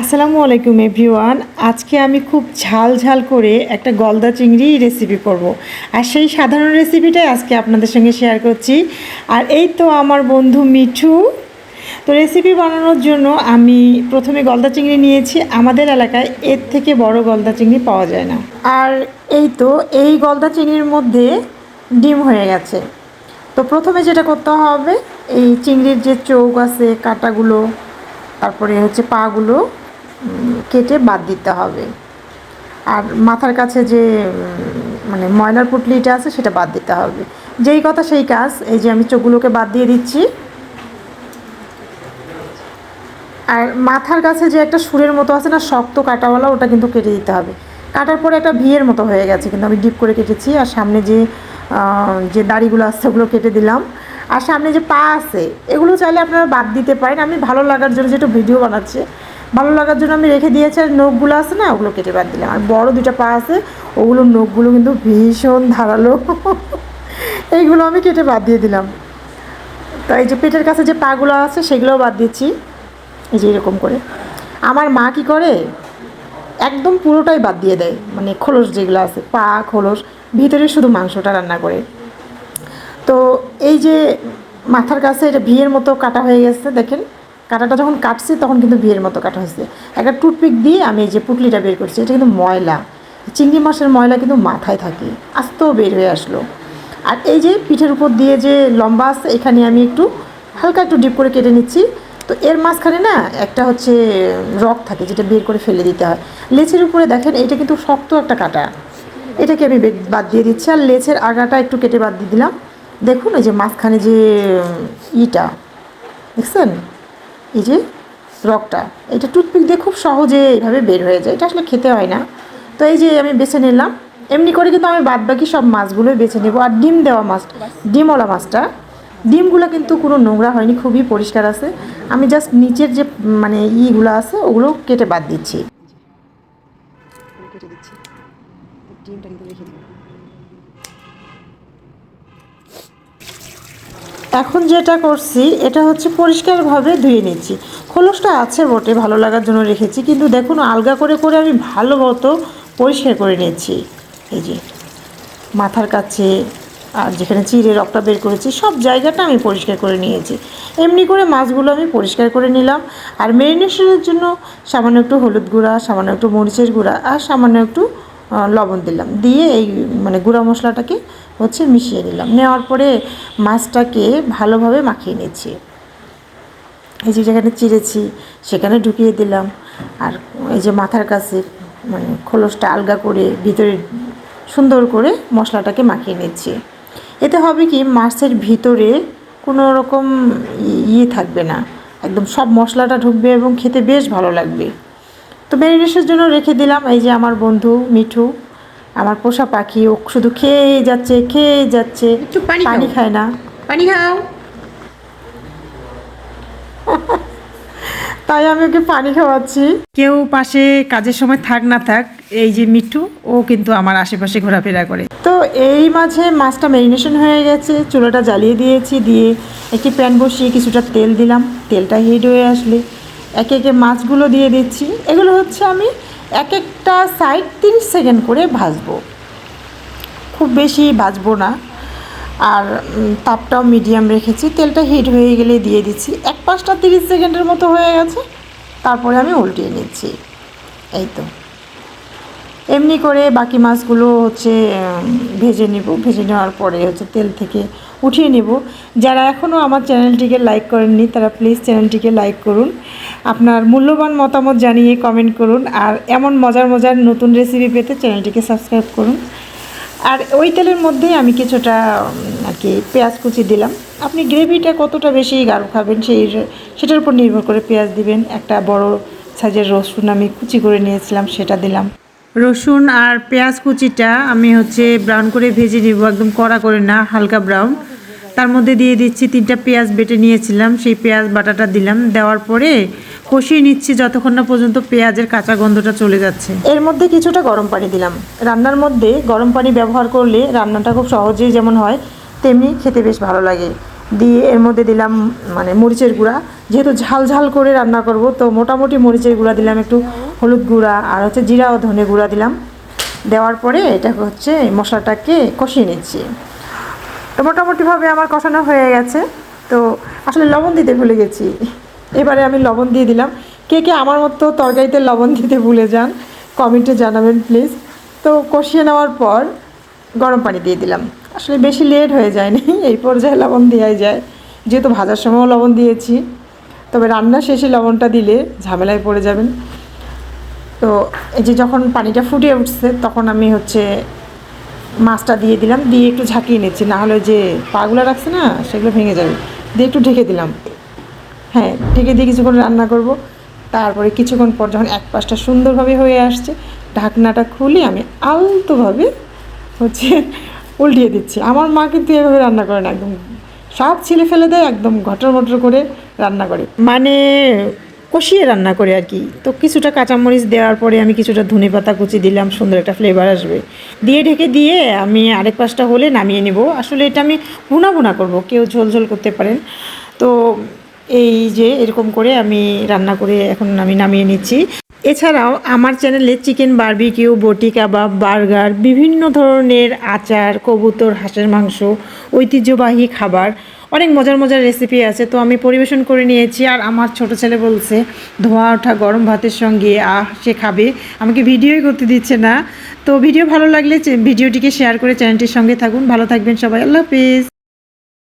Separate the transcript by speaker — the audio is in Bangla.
Speaker 1: আসসালামু আলাইকুম এভরিওয়ান। আজকে আমি খুব ঝাল ঝাল করে একটা গলদা চিংড়ি রেসিপি করব। আর সেই সাধারণ রেসিপিটাই আজকে আপনাদের সঙ্গে শেয়ার করছি। আর এই তো আমার বন্ধু মিঠু। তো রেসিপি বানানোর জন্য আমি প্রথমে গলদা চিংড়ি নিয়েছি। আমাদের এলাকায় এর থেকে বড় গলদা চিংড়ি পাওয়া যায় না। আর এই তো এই গলদা চিংড়ির মধ্যে ডিম হয়ে গেছে। তো প্রথমে যেটা করতে হবে, এই চিংড়ির যে চৌক আছে, কাঁটাগুলো, তারপরে হচ্ছে পাগুলো কেটে বাদ দিতে হবে। আর মাথার কাছে যে মানে ময়লার পুটলিটা আছে সেটা বাদ দিতে হবে। যেই কথা সেই কাজ, এই যে আমি চোখগুলোকে বাদ দিয়ে দিচ্ছি। আর মাথার কাছে যে একটা সুরের মতো আছে না, শক্ত কাটাওয়ালা, ওটা কিন্তু কেটে দিতে হবে। কাটার পরে একটা ভিয়ের মতো হয়ে গেছে, কিন্তু আমি ডিপ করে কেটেছি। আর সামনে যে যে দাড়িগুলো আছে, ওগুলো কেটে দিলাম। আর সামনে যে পা আছে, এগুলো চাইলে আপনারা বাদ দিতে পারেন। আমি ভালো লাগার জন্য যেটা ভিডিও বানাচ্ছি ভালো লাগার জন্য আমি রেখে দিয়েছি, আর নখগুলো আছে না, ওগুলো কেটে বাদ দিলাম। আর বড় দুটো পা আছে ওগুলোর নখগুলো কিন্তু ভীষণ ধারালো। এইগুলো আমি কেটে বাদ দিয়ে দিলাম। তো এই যে পেটের কাছে যে পাগুলো আছে, সেগুলোও বাদ দিচ্ছি। এই যে এরকম করে। আমার মা কি করে? একদম পুরোটাই বাদ দিয়ে দেয়। মানে খোলস যেগুলো আছে, পা, খোলস, ভিতরে শুধু মাংসটা রান্না করে। তো এই যে মাথার কাছে এটা ভিয়ের মতো কাটা হয়ে গেছে, দেখেন। কাটাটা যখন কাটছি, তখন কিন্তু বিয়ের মতো কাটা হয়েছে। একটা টুথপিক দিয়ে আমি এই যে পুটলিটা বের করছি, এটা কিন্তু ময়লা। চিংড়ি মাছের ময়লা কিন্তু মাথায় থাকে, আস্তেও বের হয়ে আসলো। আর এই যে পিঠের উপর দিয়ে যে লম্বা আছে, এখানে আমি একটু হালকা একটু ডিপ করে কেটে নিচ্ছি। তো এর মাঝখানে না একটা হচ্ছে রক থাকে, যেটা বের করে ফেলে দিতে হয়। লেচের উপরে দেখেন, এটা কিন্তু শক্ত একটা কাটা। এটাকে আমি বাদ দিয়ে দিচ্ছি। আর লেচের আগাটা একটু কেটে বাদ দিয়ে দিলাম। দেখুন, এই যে মাঝখানে যে ইটা, দেখছেন? এই যে রকটা, এটা টুথপিক দিয়ে খুব সহজে এইভাবে বের হয়ে যায়, এটা আসলে খেতে হয় না। তো এই যে আমি বেছে নিলাম, এমনি করে কিন্তু আমি বাদ বাকি সব মাছগুলোই বেছে নেব। আর ডিম দেওয়া মাছ, ডিমওয়ালা মাছটা, ডিমগুলো কিন্তু কোনো নোংরা হয়নি, খুবই পরিষ্কার আছে। আমি জাস্ট নিচের যে মানে ইগুলো আছে, ওগুলো কেটে বাদ দিচ্ছি। কেটে দিচ্ছি। ডিমটা কিন্তু রেখে এখন যেটা করছি, এটা হচ্ছে পরিষ্কারভাবে ধুয়ে নিচ্ছি। খোলসটা আছে বটে, ভালো লাগার জন্য রেখেছি, কিন্তু দেখুন আলগা করে করে আমি ভালো মতো পরিষ্কার করে নিচ্ছি। এই যে মাথার কাছে আর যেখানে চিড়ে রক্তটা বের করেছি, সব জায়গাটা আমি পরিষ্কার করে নিয়েছি। এমনি করে মাছগুলো আমি পরিষ্কার করে নিলাম। আর মেরিনেশনের জন্য সামান্য একটু হলুদ গুঁড়া, সামান্য একটু মরিচের গুঁড়া, আর সামান্য একটু লবণ দিলাম। দিয়ে এই মানে গুঁড়া মশলাটাকে হচ্ছে মিশিয়ে নিলাম। নেওয়ার পরে মাছটাকে ভালোভাবে মাখিয়ে নিচ্ছি। এই যে যেখানে চিড়েছি সেখানে ঢুকিয়ে দিলাম। আর এই যে মাথার কাছে মানে খোলসটা আলগা করে ভিতরে সুন্দর করে মশলাটাকে মাখিয়ে নিচ্ছি। এতে হবে কি, মাছের ভিতরে কোনো রকম ইয়ে থাকবে না। একদম সব মশলাটা ঢুকবে এবং খেতে বেশ ভালো লাগবে। তো ম্যারিনেশনের জন্য রেখে দিলাম। এই যে আমার বন্ধু মিঠু আমার পোষা পাখি ও শুধু খেয়ে যাচ্ছে খেয়ে যাচ্ছে।
Speaker 2: পানি
Speaker 1: খায় না।
Speaker 2: পানি খাও।
Speaker 1: তাই আমি ওকে পানি খাওয়াচ্ছি। কেউ পাশে কাজের সময় থাক না থাক এই যে মিঠু ও কিন্তু আমার আশেপাশে ঘোরাফেরা করে। তো এই মাঝে মাছটা ম্যারিনেশন হয়ে গেছে চুলাটা জ্বালিয়ে দিয়েছি দিয়ে একটি প্যান বসিয়ে কিছুটা তেল দিলাম। তেলটা হিট হয়ে আসলে। একে একে মাছগুলো দিয়ে দিচ্ছি। এগুলো হচ্ছে আমি এক একটা সাইড তিরিশ সেকেন্ড করে ভাজবো। খুব বেশি ভাজবো না। আর তাপটাও মিডিয়াম রেখেছি। তেলটা হিট হয়ে গেলে দিয়ে দিচ্ছি। এক পাঁচটা তিরিশ সেকেন্ডের মতো হয়ে গেছে। তারপরে আমি উল্টিয়ে নিচ্ছি। এই তো। এমনি করে বাকি মাছগুলো হচ্ছে ভেজে নেব। ভেজে নেওয়ার পরে হচ্ছে তেল থেকে উঠিয়ে নেব। যারা এখনও আমার চ্যানেলটিকে লাইক করেননি, তারা প্লিজ চ্যানেলটিকে লাইক করুন। আপনার মূল্যবান মতামত জানিয়ে কমেন্ট করুন। আর এমন মজার মজার নতুন রেসিপি পেতে চ্যানেলটিকে সাবস্ক্রাইব করুন। আর ওই তেলের মধ্যেই আমি কিছুটা আর কি পেঁয়াজ কুচি দিলাম। আপনি গ্রেভিটা কতটা বেশি গাঢ় খাবেন সেই সেটার উপর নির্ভর করে পেঁয়াজ দিবেন। একটা বড় সাইজের রসুন আমি কুচি করে নিয়েছিলাম, সেটা দিলাম। রসুন আর পেঁয়াজ কুচিটা আমি হচ্ছে ব্রাউন করে ভেজে নিব, একদম কড়া করে না, হালকা ব্রাউন তার মধ্যে দিয়ে দিচ্ছি তিনটা পেঁয়াজ বেটে নিয়েছিলাম, সেই পেঁয়াজ বাটাটা দিলাম, দেওয়ার পরে কষিয়ে নিচ্ছি যতক্ষণ না পর্যন্ত পেঁয়াজের কাঁচা গন্ধটা চলে যাচ্ছে। এর মধ্যে কিছুটা গরম পানি দিলাম। রান্নার মধ্যে গরম পানি ব্যবহার করলে রান্নাটা খুব সহজেই যেমন হয়, তেমনি খেতে বেশ ভালো লাগে। দিয়ে এর মধ্যে দিলাম মানে মরিচের গুঁড়া। যেহেতু ঝাল ঝাল করে রান্না করব, তো মোটামুটি মরিচের গুঁড়া দিলাম, একটু হলুদ গুঁড়া আর হচ্ছে জিরা ও ধনে গুঁড়া দিলাম। দেওয়ার পরে এটা হচ্ছে মশলাটাকে কষিয়ে নিচ্ছি। তো মোটামুটিভাবে আমার কষানো হয়ে গেছে। তো আসলে লবণ দিতে ভুলে গেছি। এবারে আমি লবণ দিয়ে দিলাম। কে কে আমার মতো তরকারিতে লবণ দিতে ভুলে যান, কমেন্টে জানাবেন প্লিজ। তো কষিয়ে নেওয়ার পর গরম পানি দিয়ে দিলাম। আসলে বেশি লেট হয়ে যায়নি, এই পর্যায়ে লবণ দেওয়াই যায়। যেহেতু ভাজার সময়ও লবণ দিয়েছি। তবে রান্না শেষে লবণটা দিলে ঝামেলায় পড়ে যাবেন। তো এই যে যখন পানিটা ফুটে উঠছে, তখন আমি হচ্ছে মাছটা দিয়ে দিলাম, দিয়ে একটু ঝাঁকিয়ে নিচ্ছি, না হলে যে পাগুলো রাখছে না, সেগুলো ভেঙে যাবে। দিয়ে একটু ঢেকে দিলাম। হ্যাঁ ঢেকে দিয়ে কিছুক্ষণ রান্না করব। তারপরে কিছুক্ষণ পর যখন এক পাশটা সুন্দরভাবে হয়ে আসছে, ঢাকনাটা খুলে আমি আলতোভাবে হচ্ছে উল্টিয়ে দিচ্ছি। আমার মা কিন্তু এভাবে রান্না করে না, একদম সব ছিলে ফেলে দেয় একদম ঘটর ঘটর করে রান্না করে। মানে কষিয়ে রান্না করে আর কি। তো কিছুটা কাঁচামরিচ দেওয়ার পরে আমি কিছুটা ধনে পাতা কুচি দিলাম, সুন্দর একটা ফ্লেভার আসবে। দিয়ে ঢেকে দিয়ে আমি আরেক পাশটা হলে নামিয়ে নেব। আসলে এটা আমি ভুনা ভুনা করব, কেউ ঝোল ঝোল করতে পারেন। তো এই যে এরকম করে আমি রান্না করে এখন আমি নামিয়ে নিচ্ছি। এছাড়াও আমার চ্যানেলে চিকেন বারবিকিউ বটি কাবাব, বার্গার, বিভিন্ন ধরনের আচার, কবুতর, হাঁসের মাংস, ঐতিহ্যবাহী খাবার অনেক মজার মজার রেসিপি আছে, তো আমি পরিবেশন করে নিয়েছি। আর আমার ছোট ছেলে বলছে, ধোঁয়া, ওঠা, গরম ভাতের সঙ্গে, আহ, সে খাবে। আমাকে ভিডিওই করতে দিচ্ছে না। তো ভিডিও ভালো লাগলে ভিডিওটিকে শেয়ার করে চ্যানেলটির সঙ্গে থাকুন। ভালো থাকবেন সবাই। আল্লাহ হাফিজ।